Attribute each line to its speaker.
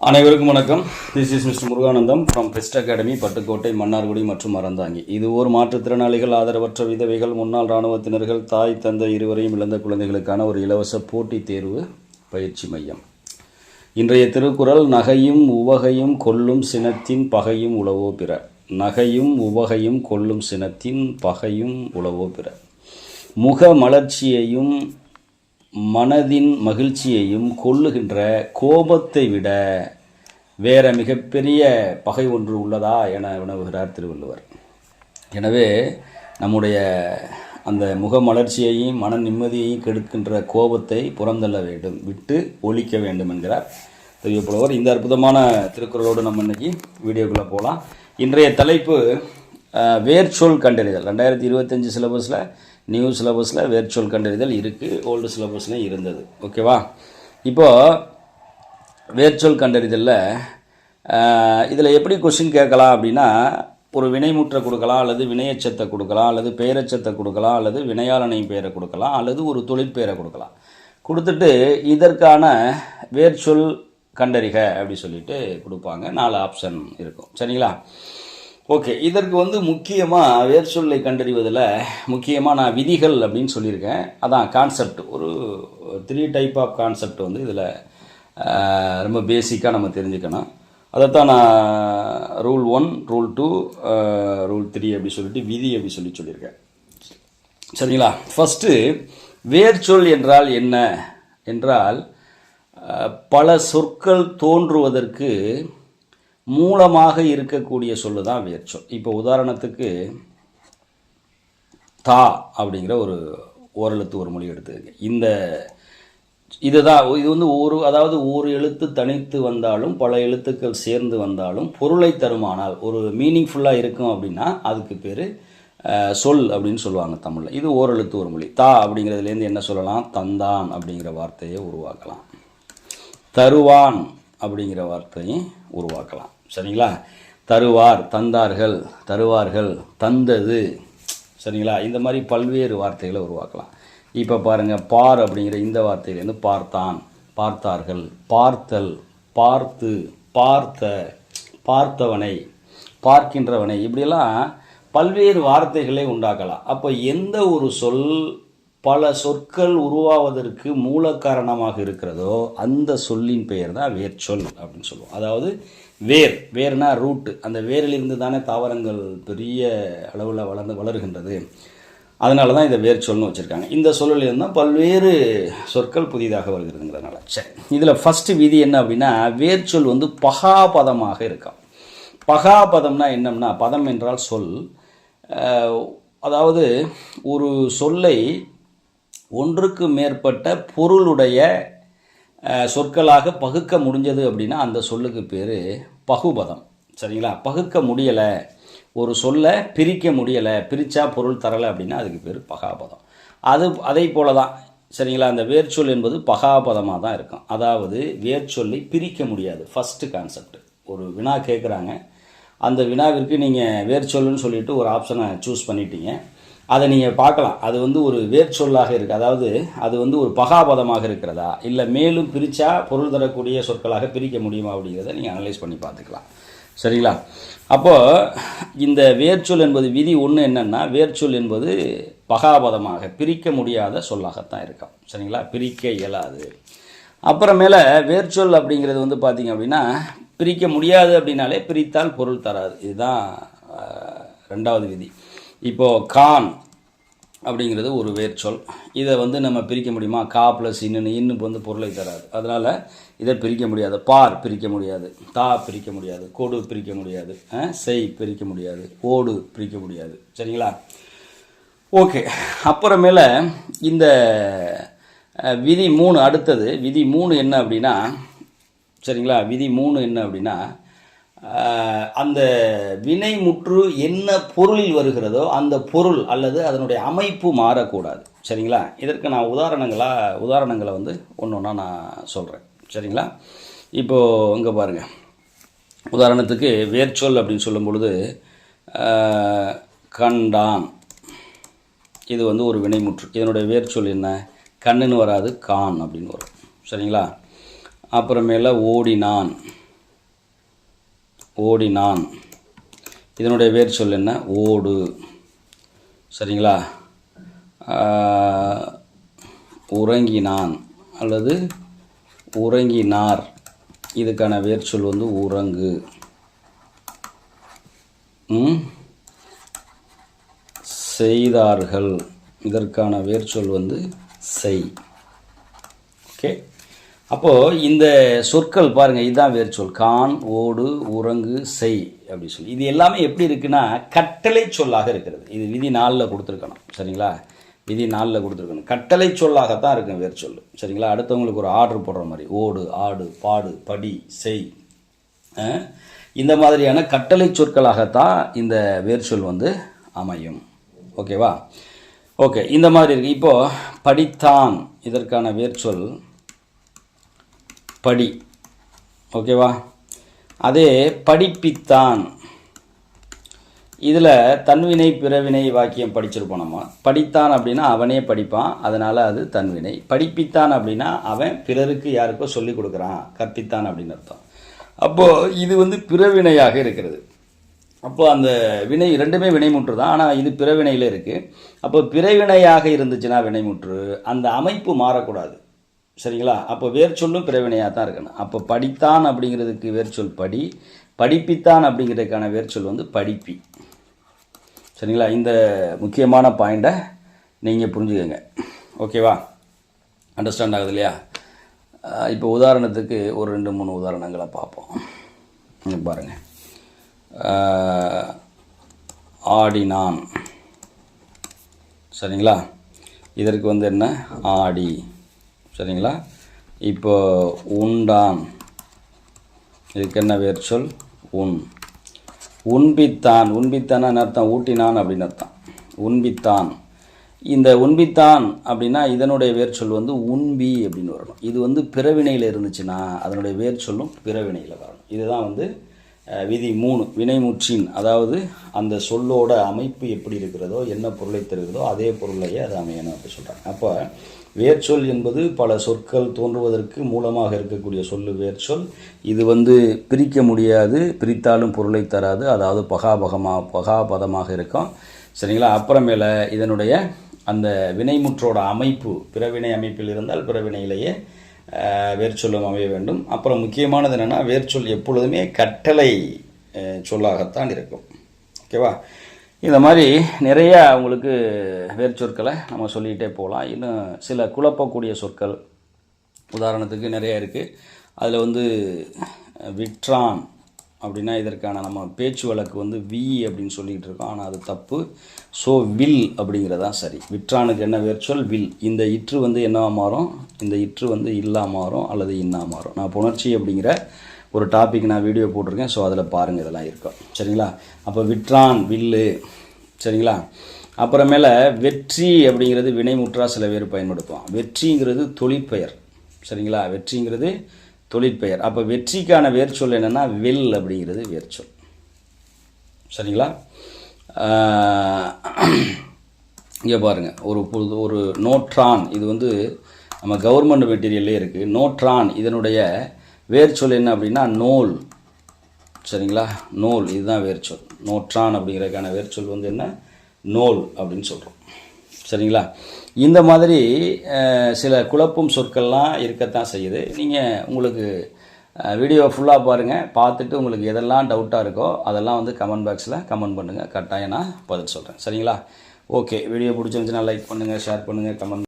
Speaker 1: அனைவருக்கும் வணக்கம். This is mister Muruganandam from best academy Pattukkottai Mannargudi மற்றும் அறந்தாங்கி இது ஒரு மாற்றுத்திறனாளிகள் ஆதரவற்ற விதவைகள் முன்னாள் இராணுவத்தினர்கள் தாய் தந்தை இருவரையும் இழந்த குழந்தைகளுக்கான ஒரு இலவச போட்டித் தேர்வு பயிற்சி மையம். இன்றைய திருக்குறள் நகையும் உவகையும் கொல்லும் சினத்தின் பகையும் உளவோ பிற. நகையும் உவகையும் கொல்லும் சினத்தின் பகையும் உளவோ பிற. முக மலர்ச்சியையும் மனதின் மகிழ்ச்சியையும் கொல்லுகின்ற கோபத்தை விட வேற மிகப்பெரிய பகை ஒன்று உள்ளதா என வினவுகிறார் திருவள்ளுவர். எனவே நம்முடைய அந்த முக மலர்ச்சியையும் மன நிம்மதியையும் கெடுக்கின்ற கோபத்தை புறந்தள்ள வேண்டும் விட்டு ஒழிக்க வேண்டும் என்கிறார் தெரியப்படுவர் இந்த அற்புதமான திருக்குறளோடு நம்ம இன்னைக்கு வீடியோக்குள்ளே போகலாம் இன்றைய தலைப்பு வேர்ச்சொல் கண்டறிதல். ரெண்டாயிரத்தி இருபத்தஞ்சி சிலபஸில் நியூ சிலபஸில் வேர்ச்சொல் கண்டறிதல் இருக்குது ஓல்டு சிலபஸ்லையும் இருந்தது. ஓகேவா இப்போது வேர்ச்சொல் கண்டறிதலில் இதில் எப்படி கொஷின் கேட்கலாம் அப்படின்னா ஒரு வினைமுற்றை கொடுக்கலாம் அல்லது வினையச்சத்தை கொடுக்கலாம் அல்லது பெயரச்சத்தை கொடுக்கலாம் அல்லது வினையாளனையும் பெயரை கொடுக்கலாம் அல்லது ஒரு தொழிற்பெயரை கொடுக்கலாம். கொடுத்துட்டு இதற்கான வேர்ச்சொல் கண்டறிக அப்படி சொல்லிட்டு கொடுப்பாங்க. நாலு ஆப்ஷன் இருக்கும். சரிங்களா? ஓகே இதற்கு வந்து முக்கியமாக வேர்ச்சொல்லை கண்டறிவதில் முக்கியமாக நான் விதிகள் அப்படின்னு சொல்லியிருக்கேன். அதான் கான்செப்ட் ஒரு த்ரீ டைப் ஆஃப் கான்செப்ட் வந்து இதில் ரொம்ப பேசிக்காக நம்ம தெரிஞ்சுக்கணும். அதைத்தான் நான் rule one rule two rule three அப்படி சொல்லிட்டு விதி அப்படி சொல்லி சொல்லியிருக்கேன். சரிங்களா? ஃபஸ்ட்டு வேர்ச்சொல் என்றால் என்ன? என்றால் பல சொற்கள் தோன்றுவதற்கு மூலமாக இருக்கக்கூடிய சொல்லு தான் வேர்ச்சொல் இப்போ உதாரணத்துக்கு தா அப்படிங்கிற ஒரு ஓரெழுத்து ஒரு மொழி எடுத்துக்கங்க. இந்த இதுதான் இது வந்து ஒரு அதாவது ஒரு எழுத்து தனித்து வந்தாலும் பல எழுத்துக்கள் சேர்ந்து வந்தாலும் பொருளை தருமானால் ஒரு மீனிங்ஃபுல்லாக இருக்கும் அப்படின்னா அதுக்கு பேர் சொல் அப்படின்னு சொல்லுவாங்க தமிழில். இது ஓரெழுத்து ஒரு மொழி. தா அப்படிங்கிறதுலேருந்து என்ன சொல்லலாம்? தந்தான் அப்படிங்கிற வார்த்தையை உருவாக்கலாம். தருவான் அப்படிங்கிற வார்த்தையும் உருவாக்கலாம். சரிங்களா? தருவார் தந்தார்கள் தருவார்கள் தந்தது. சரிங்களா? இந்த மாதிரி பல்வேறு வார்த்தைகளை உருவாக்கலாம். இப்போ பாருங்கள் பார் அப்படிங்கிற இந்த வார்த்தையிலேருந்து பார்த்தான் பார்த்தார்கள். பார்த்தல் பார்த்து பார்த்த பார்த்தவனை பார்க்கின்றவனை இப்படியெல்லாம் பல்வேறு வார்த்தைகளை உண்டாக்கலாம். அப்போ எந்த ஒரு சொல் பல சொற்கள் உருவாவதற்கு மூல காரணமாக இருக்கிறதோ அந்த சொல்லின் பெயர் தான் வேர்ச்சொல் அப்படின்னு சொல்லுவோம். அதாவது வேர் வேர்னா ரூட்டு அந்த வேரிலிருந்து தானே தாவரங்கள் பெரிய அளவில் வளர்ந்து வளர்கின்றது. அதனால தான் இதை வேர்ச்சொல்னு வச்சுருக்காங்க. இந்த சொல்லிலிருந்து தான் பல்வேறு சொற்கள் புதிதாக வருகிறதுங்கிறதுனால. சரி இதில் ஃபஸ்ட்டு விதி என்ன அப்படின்னா வேர்ச்சொல் வந்து பகாபதமாக இருக்கும். பகாபதம்னா என்னம்னா பதம் என்றால் சொல். அதாவது ஒரு சொல்லை ஒன்றுக்கு மேற்பட்ட பொருளுடைய சொற்களாக பகுக்க முடிஞ்சது அப்படின்னா அந்த சொல்லுக்கு பேர் பகுபதம். சரிங்களா? பகுக்க முடியலை ஒரு சொல்லை பிரிக்க முடியலை பிரித்தா பொருள் தரலை அப்படின்னா அதுக்கு பேர் பகாபதம். அது அதே போல தான் சரிங்களா? அந்த வேர்ச்சொல் என்பது பகாபதமாக தான் இருக்கும். அதாவது வேர்ச்சொல்லை பிரிக்க முடியாது. ஃபஸ்ட்டு கான்செப்ட் ஒரு வினா கேட்குறாங்க அந்த வினாவிற்கு நீங்கள் வேர்ச்சொல்லுன்னு சொல்லிட்டு ஒரு ஆப்ஷனை சூஸ் பண்ணிட்டீங்க. அதை நீங்கள் பார்க்கலாம். அது வந்து ஒரு வேர்ச்சொல்லாக இருக்குது அதாவது அது வந்து ஒரு பகாபதமாக இருக்கிறதா? இல்லை மேலும் பிரித்தா பொருள் தரக்கூடிய சொற்களாக பிரிக்க முடியுமா அப்படிங்கிறத நீங்கள் அனலைஸ் பண்ணி பார்த்துக்கலாம். சரிங்களா? அப்போது இந்த வேர்ச்சொல் என்பது விதி ஒன்று என்னென்னா வேர்ச்சொல் என்பது பகாபதமாக பிரிக்க முடியாத சொல்லாகத்தான் இருக்கும். சரிங்களா? பிரிக்க இயலாது. அப்புறமேல வேர்ச்சொல் அப்படிங்கிறது வந்து பார்த்தீங்க அப்படின்னா பிரிக்க முடியாது அப்படின்னாலே பிரித்தால் பொருள் தராது. இதுதான் ரெண்டாவது விதி. இப்போது கான் அப்படிங்கிறது ஒரு வேர்ச்சொல். இதை வந்து நம்ம பிரிக்க முடியுமா? கா ப்ளஸ் இன்னுன்னு இன்னும் வந்து பொருளை தராது. அதனால் இதை பிரிக்க முடியாது. பார் பிரிக்க முடியாது. தா பிரிக்க முடியாது. கொடு பிரிக்க முடியாது. செய் பிரிக்க முடியாது. ஓடு பிரிக்க முடியாது. சரிங்களா? ஓகே. அப்புறமேல இந்த விதி மூணு அடுத்தது. விதி மூணு என்ன அப்படின்னா சரிங்களா? விதி மூணு என்ன அப்படின்னா அந்த அந்த வினைமுற்று என்ன பொருளில் வருகிறதோ அந்த பொருள் அல்லது அதனுடைய அமைப்பு மாறக்கூடாது. சரிங்களா? இதற்கு நான் உதாரணங்களாக உதாரணங்களை வந்து ஒன்று ஒன்றா நான் சொல்கிறேன் சரிங்களா? இப்போது இங்கே பாருங்கள் உதாரணத்துக்கு வேர்ச்சொல் அப்படின்னு சொல்லும் பொழுது கண்டான். இது வந்து ஒரு வினைமுற்று. இதனுடைய வேர்ச்சொல் என்ன? கண்ணுன்னு வராது கான் அப்படின்னு வரும். சரிங்களா? அப்புறமேல ஓடினான். ஓடினான். இதனுடைய வேர் சொல் என்ன? ஓடு. சரிங்களா? உறங்கினான் அல்லது உறங்கினார். இதுக்கான வேர் சொல் வந்து உறங்கு. செய்தார்கள். இதற்கான வேர் சொல் வந்து செய். ஓகே? அப்போது இந்த சொற்கள் பாருங்கள் இதுதான் வேறு சொல். கான் ஓடு உறங்கு செய் அப்படி சொல்லி. இது எல்லாமே எப்படி இருக்குன்னா கட்டளை சொல்லாக இருக்கிறது. இது விதி நாளில் கொடுத்துருக்கணும். சரிங்களா? விதி நாளில் கொடுத்துருக்கணும். கட்டளை சொல்லாகத்தான் இருக்கும் வேறு சொல். சரிங்களா? அடுத்தவங்களுக்கு ஒரு ஆர்டர் போடுற மாதிரி. ஓடு ஆடு பாடு படி செய். இந்த மாதிரியான கட்டளை சொற்களாகத்தான் இந்த வேர் சொல் வந்து அமையும். ஓகேவா? ஓகே இந்த மாதிரி இருக்கு. இப்போ படித்தான். இதற்கான வேர் சொல். படி. ஓகேவா? அதே படிப்பித்தான். இதில் தன்வினை பிறவினை வாக்கியம் படிச்சிருப்போம் நம்ம. படித்தான் அப்படின்னா அவனே படிப்பான். அதனால் அது தன்வினை. படிப்பித்தான் அப்படின்னா அவன் பிறருக்கு யாருக்கோ சொல்லிக் கொடுக்குறான். கற்பித்தான் அப்படின்னு அர்த்தம். அப்போது இது வந்து பிறவினையாக இருக்கிறது. அப்போது அந்த வினை ரெண்டுமே வினைமுற்று தான். ஆனால் இது பிறவினையில் இருக்குது அப்போ பிறவினையாக இருந்துச்சுன்னா வினைமுற்று. அந்த அமைப்பு மாறக்கூடாது. சரிங்களா? அப்போ வேர்ச்சொல்லும் பிரவினையாக பிறவினையாக தான் இருக்கணும். அப்போ படித்தான் அப்படிங்கிறதுக்கு வேர்ச்சொல் படி படிப்பித்தான் அப்படிங்கிறதுக்கான வேர்ச்சொல் வந்து படிப்பி. சரிங்களா? இந்த முக்கியமான பாயிண்ட்டை நீங்கள் புரிஞ்சுக்கங்க. ஓகேவா? அண்டர்ஸ்டாண்ட் ஆகுது இல்லையா? இப்போ உதாரணத்துக்கு ஒரு ரெண்டு மூணு உதாரணங்களை பார்ப்போம். இங்க பாருங்க. ஆடினான். சரிங்களா? இதற்கு வந்து என்ன? ஆடி. சரிங்களா? இப்போ உண்டான் இதுக்கு என்ன வேர் சொல்? உன் உண்பித்தான். உண்பித்தான் அர்த்தம்? ஊட்டினான் அப்படின்னு அர்த்தம். உண்பித்தான். இந்த உண்பித்தான் அப்படின்னா இதனுடைய வேர்ச்சொல் வந்து உண்பி அப்படின்னு வரணும். இது வந்து பிறவினையில் இருந்துச்சுன்னா அதனுடைய வேர்ச்சொல்லும் பிறவினையில் வரணும். இதுதான் வந்து விதி மூணு. வினைமுற்றின் அதாவது அந்த சொல்லோட அமைப்பு எப்படி இருக்கிறதோ என்ன பொருளை தருகிறதோ அதே பொருளையே அது அமையணும் அப்படி சொல்கிறாங்க அப்போ வேர்ச்சொல் என்பது பல சொற்கள் தோன்றுவதற்கு மூலமாக இருக்கக்கூடிய சொல்லு வேர்ச்சொல். இது வந்து பிரிக்க முடியாது பிரித்தாலும் பொருளை தராது. அதாவது பகாபகமாக பகாபதமாக இருக்கும். சரிங்களா? அப்புறமேல இதனுடைய அந்த வினைமுற்றோட அமைப்பு பிறவினை அமைப்பில் இருந்தால் பிறவினையிலேயே வேர்ச்சொல்லும் அமைய வேண்டும். அப்புறம் முக்கியமானது என்னென்னா வேர்ச்சொல் எப்பொழுதுமே கட்டளை சொல்லாகத்தான் இருக்கும். ஓகேவா? இந்த மாதிரி நிறைய உங்களுக்கு வேர்ச்சொற்களை நம்ம சொல்லிகிட்டே போகலாம். இன்னும் சில குழப்பக்கூடிய சொற்கள் உதாரணத்துக்கு நிறைய இருக்குது அதில் வந்து விட்ரான் அப்படின்னா இதற்கான நம்ம பேச்சு வழக்கு வந்து வி அப்படின்னு சொல்லிக்கிட்டு இருக்கோம். ஆனால் அது தப்பு. ஸோ வில் அப்படிங்கிறதான் சரி. விற்றானுக்கு என்ன வேர்ச்சொல் வில். இந்த இற்று வந்து என்னவா மாறும்? இந்த இற்று வந்து இல்லா மாறும் அல்லது இன்னா மாறும்? நான் புணர்ச்சி அப்படிங்கிற ஒரு டாபிக் நான் வீடியோ போட்டிருக்கேன் ஸோ அதில் பாருங்கள் இதெல்லாம் இருக்கும். சரிங்களா? அப்போ விட்ரான் வில்லு. சரிங்களா? அப்புறமேல வெற்றி அப்படிங்கிறது வினைமுற்றா சில பேர் பயன்படுத்துவோம் வெற்றிங்கிறது தொழிற்பெயர். சரிங்களா? வெற்றிங்கிறது தொழிற்பெயர். அப்போ வெற்றிக்கான வேர்ச்சொல் என்னென்னா வெல் அப்படிங்கிறது வேர்ச்சொல் சரிங்களா? இங்கே பாருங்கள் ஒரு பொழுது ஒரு நோட்ரான் இது வந்து நம்ம கவர்மெண்ட் மெட்டீரியல்லே இருக்குது நோட்ரான் இதனுடைய வேர்ச்சொல் என்ன அப்படின்னா நூல். சரிங்களா? நூல். இதுதான் வேர்ச்சொல் நோற்றான் அப்படிங்கிறதுக்கான வேர்ச்சொல் வந்து என்ன? நூல் அப்படின்னு சொல்கிறோம் சரிங்களா? இந்த மாதிரி சில குழப்பும் சொற்கள்லாம் இருக்கத்தான் செய்யுது. நீங்கள் உங்களுக்கு வீடியோ ஃபுல்லாக பாருங்கள் பார்த்துட்டு உங்களுக்கு எதெல்லாம் டவுட்டாக இருக்கோ அதெல்லாம் வந்து கமெண்ட் பாக்ஸில் கமெண்ட் பண்ணுங்கள் கட்டாயம் நான் பதில் சொல்கிறேன் சரிங்களா? ஓகே வீடியோ பிடிச்சிருந்துச்சுன்னா லைக் பண்ணுங்கள் ஷேர் பண்ணுங்கள் கமெண்ட்